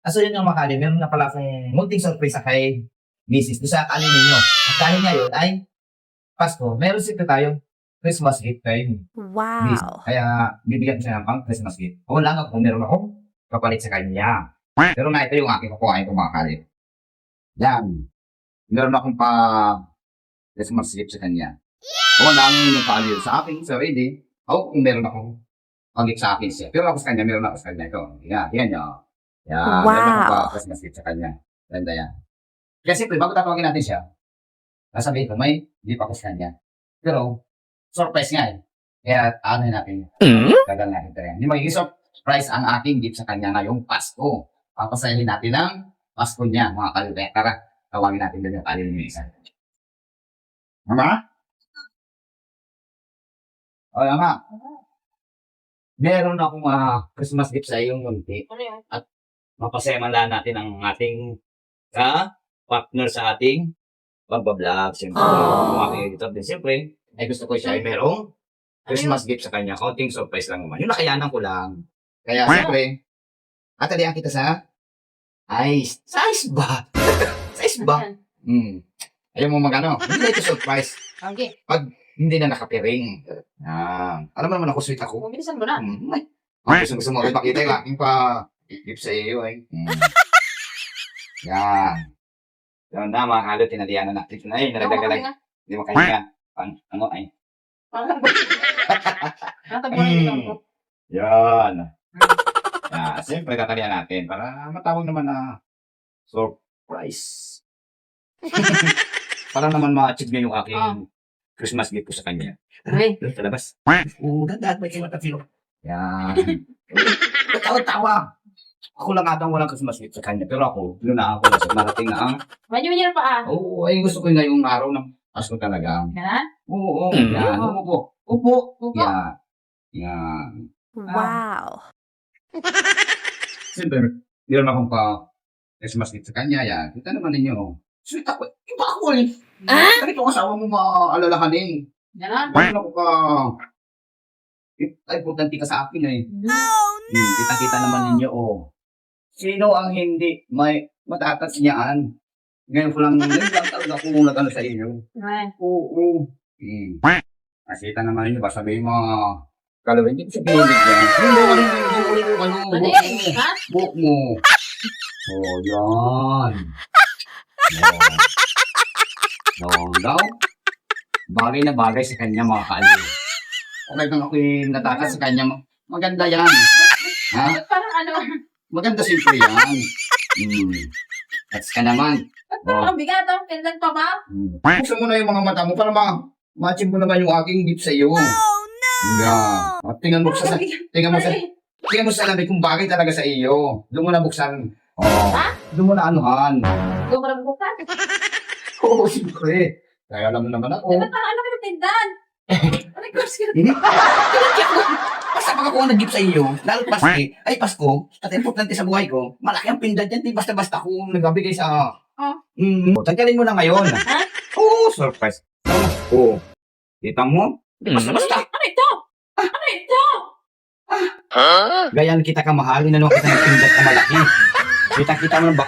Ah, so yun yung makali, meron na pala akong munting surprise sa kay Mrs. Doon sa akali ninyo. At dahil ngayon ay Pasko, meron sila tayong Christmas gift kay Miss. Wow. Kaya bibigyan ko siya ng pang Christmas gift. O lang ako, meron akong kapalit sa kanya. Pero na ito yung aking kukuhain ko mga kalit. Yan. Meron akong pa Christmas gift sa kanya. O lang yung kalit sa akin, sa ready. O kung meron akong pag-gift sa akin siya. Pero ako sa kanya, meron ako sa kanya ito. Yan, yan yan. Yan, Wow. pa Christmas gift sa kanya. Ganda yan. Kasi siyempre, bago tatawagin natin siya, nasabihin ko, may gift ako sa kanya. Pero, surprise nga eh. Kaya ano natin, Tagal natin ito yan. Yung magiging surprise ang aking gift sa kanya ngayong Pasko. Papasayahin natin ang Pasko niya, mga kalite. Tara, tawagin natin doon yung isa. Mama? O, Mama. Meron akong ah, Christmas gift sa iyong munti. Ano yun? mapasaya man lang natin ang ating ka partner sa ating pagbablog. Siyempre, Oh. makikita din. Siyempre, ay gusto ko siya ay merong Christmas gift sa kanya. Konting surprise lang naman. Yung nakayanan ko lang. Kaya, siyempre, atalihan kita sa ice. Sa ice ba? sa ice ba? Ayan. Hmm. Ayaw mo mag-ano? Hindi na ito surprise. Okay. Hindi na nakapiring. Ah. Alam mo naman ako, sweet ako. Bilisan mo na. Ay. Ay, gusto, gusto mo rin makita yung aking pa gift sa iyo eh. Hmm. Yan. Yan na, mga kalot, tinalihan na natin. Ay, nga. Hindi mo kanya. Pang, ano, ay. Mm. Yan. Yan. Siyempre, tatalihan natin para matawag naman na surprise. para naman ma-achieve niya yung aking Ah. Christmas gift ko sa kanya. Okay. Doon sa labas. Oo, dadaan may kayo matapilo. Yan. Tawa-tawa. Ako lang atang walang Christmas gift sa kanya. Pero ako, yun na ako. Kasi narating na ang, Medyo-medyo pa ah. oo, ay gusto ko ngayong araw ng Pasko talaga. Yan. Oo, oo. Mm. Yan, upo. Upo. Upo. Yan. Yan. Wow. Siyempre, meron akong pa Christmas gift sa kanya. Yan. Kita naman ninyo. Sweet ako. Iba ako eh. Ah? Bakit yung asawa mo maalalahanin? Yan ah. Meron ako ka... Ay, importante ka sa akin eh. Oh Hmm, kita-kita naman ninyo, oh. Sino ang hindi may matatas niyaan? Ngayon ko lang, ngayon lang talaga ako nagano sa inyo. Yan. Oo. Hmm. Nakita naman ninyo, basta may mga kalawin. Hindi ko siya pinilig yan. Hindi ko rin, hindi ko rin, ano, Ano yan? mo. Ha? Buhok mo. Oh, yan. Oh. Oh, daw. Bagay na bagay sa kanya, mga kaaliw. Okay kung ako'y natakas sa kanya, maganda yan. Ha? Parang ano. Maganda siyempre yan. Hmm. That's ka naman. Ba't parang ang bigat oh. Kailan pa ba? Hmm. Buksan mo na yung mga mata mo para ma matching mo naman yung aking gift sa iyo. Oh no. Yeah. At tingnan mo sa tingnan mo sa tingnan mo sa labi kung bagay talaga sa iyo. Doon mo na buksan. Oh. Ha? Doon mo na anuhan. Hindi mo na buksan. Oo, siyempre. Kaya alam mo naman ako. Ba't parang ano ka tindan? Ano ko sila? Hindi. Basta pag ako ang nag-gift sa iyo, lalo Pasko, ay Pasko, at importante sa buhay ko, malaki ang pindan yan, di basta-basta ako nagbibigay sa... Oh. Mm, tanggalin mo na ngayon. Ha? Oo, surprise. Oo. Kita mo? Basta-basta. Ano ito? Ano ito? Gayan kita kamahalin, ano kita ng pindan ka malaki. Kita-kita mo na ba?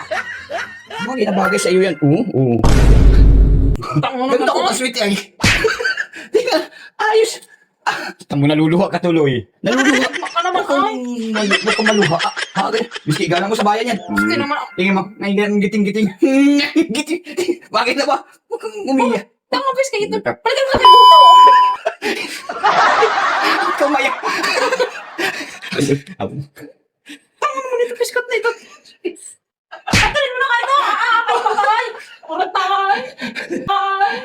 Bagay na bagay sa iyo yan. Oo, oo. Ganda ko ako. ka, sweetie, ay. Tingnan, ayos. Ah, tamo naluluha ka tuloy. Naluluha. Baka naman Ako. Huwag ka maluha. Ah, okay. Miski gana mo sa bayan yan. Hindi naman ako. Tingin mo, ngayon giting-giting. giting. Bakit na ba? Huwag kang umiyak. Tango bis kayo ito. Ikaw Palitan mo buto. mayak. Tango naman ito biskat na ito. Patayin mo na kayo. Ah, ay, patay. Puro tay. Ay.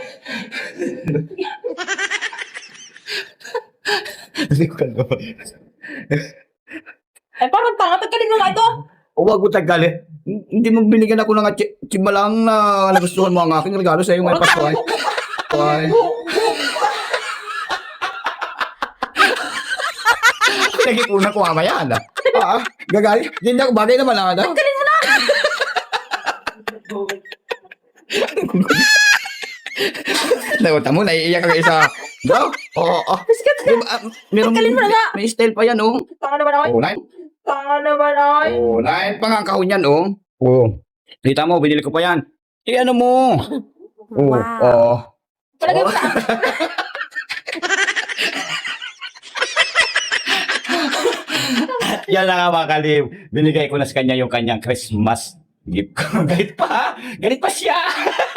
Hindi ko kalawa. Ay, parang tanga. Tagkalin mo nga ito. O wag mo tagali. Hindi mo binigyan ako ng chi- chimba lang na nagustuhan mo ang aking regalo sa iyo ngayong Pasko. Ay. Ay. Nag-ipunan ko mamaya, ano? Ah, gagali. Hindi ako bagay naman, ano? Tagkalin mo na. Naguta mo, naiiyak ka isa. Bro, oo, oo. Biskat. Di ba, ah, meron, Tanggalin mo na nga. may style pa yan, oh. Tanga naman ako. Oo, na. Tanga naman ay. Oh, lain pa nga ang kahon yan, oh. Oh. Kita mo, binili ko pa yan. Eh, ano mo? Oh, Wow. oh. Palagay mo sa Yan lang nga mga kalib. Binigay ko na sa kanya yung kanyang Christmas gift ko. Galit pa, ha? Galit pa siya.